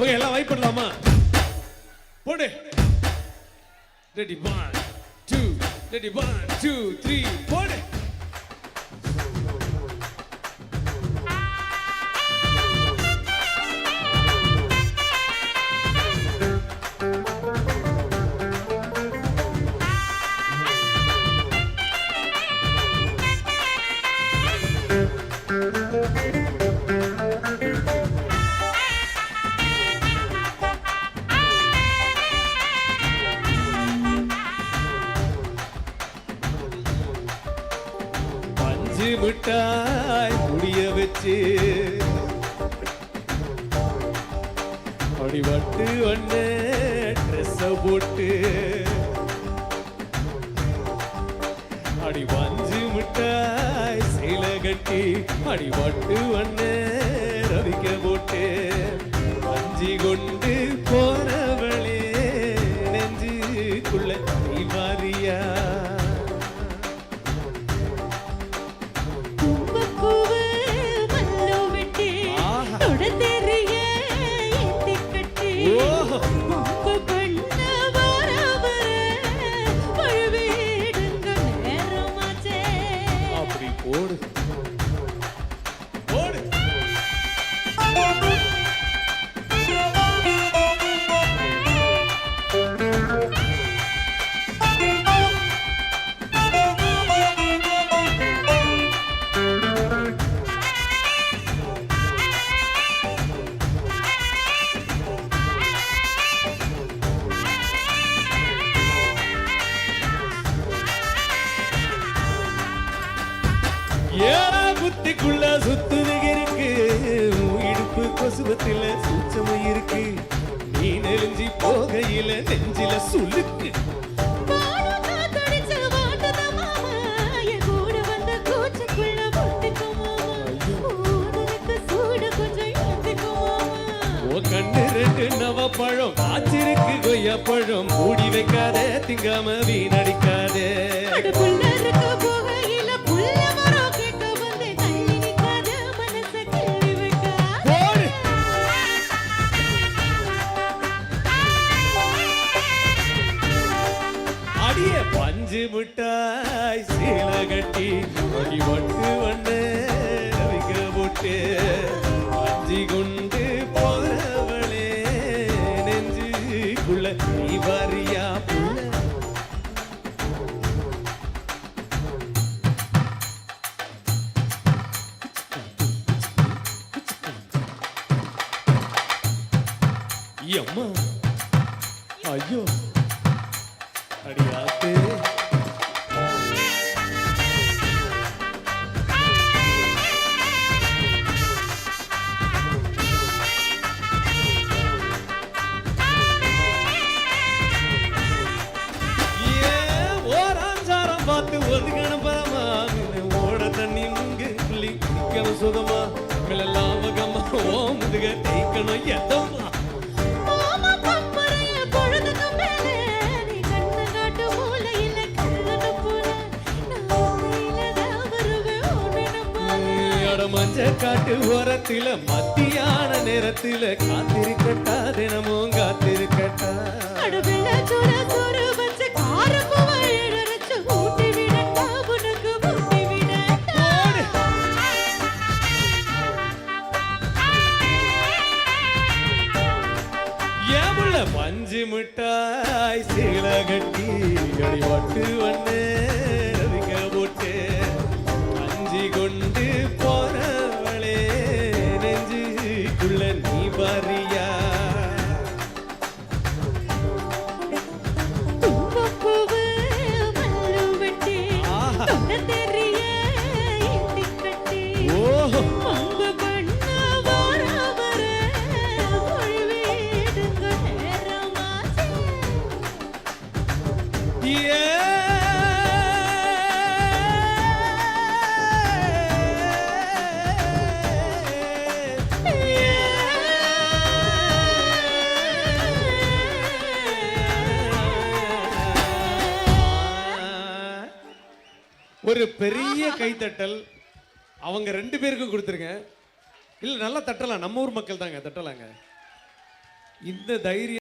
Okay எல்லாம் vibe பண்ணலாமா? போடு. Ready one two ready one two three போடு. செஞ்சு விட்டாய் முடிய வச்சு. அடிபட்டு ஒண்ணு ட்ரெஸ்ஸ போட்டு. அடி வஞ்சு மிட்டாய் சீலை கட்டி அடிபட்டு ஒண்ணு ஏழா புத்திக்குள்ள சுத்துதுக இருக்கு. இடுப்பு கொசுவத்தில சூச்சமும் இருக்கு. நீ நெலிஞ்சி போகையில நெஞ்சில சுளுக்கு. கண்ணு ரெண்டு நவ பழம் காய்ச்சிருக்கு கொய்யா பழம் மூடி வைக்காத திங்காம வீணடிக்காதே பஞ்சு மிட்டாய் சீல கட்டி அடி வட்டு வண்ண ரவிக்க போட்டு அஞ்சி கொண்டு போறவளே நெஞ்சுக்குள்ள நீ வரியா அம்மா ஐயோ. அடியாத்தே. நான் கையில தான் வருவேன் உன்னை நம்பாத அட மஞ்ச காட்டு ஓரத்தில மத்தியான நேரத்தில காத்திருக்கட்டா தினமும். பஞ்சு மிட்டாய் சீலகட்டி கட்டி அடி ஒரு பெரிய கைத்தட்டல். அவங்க ரெண்டு பேருக்கும் கொடுத்துருங்க. இல்லை நல்லா தட்டலாம். நம்ம ஊர் மக்கள் தாங்க தட்டலாங்க. இந்த தைரியம்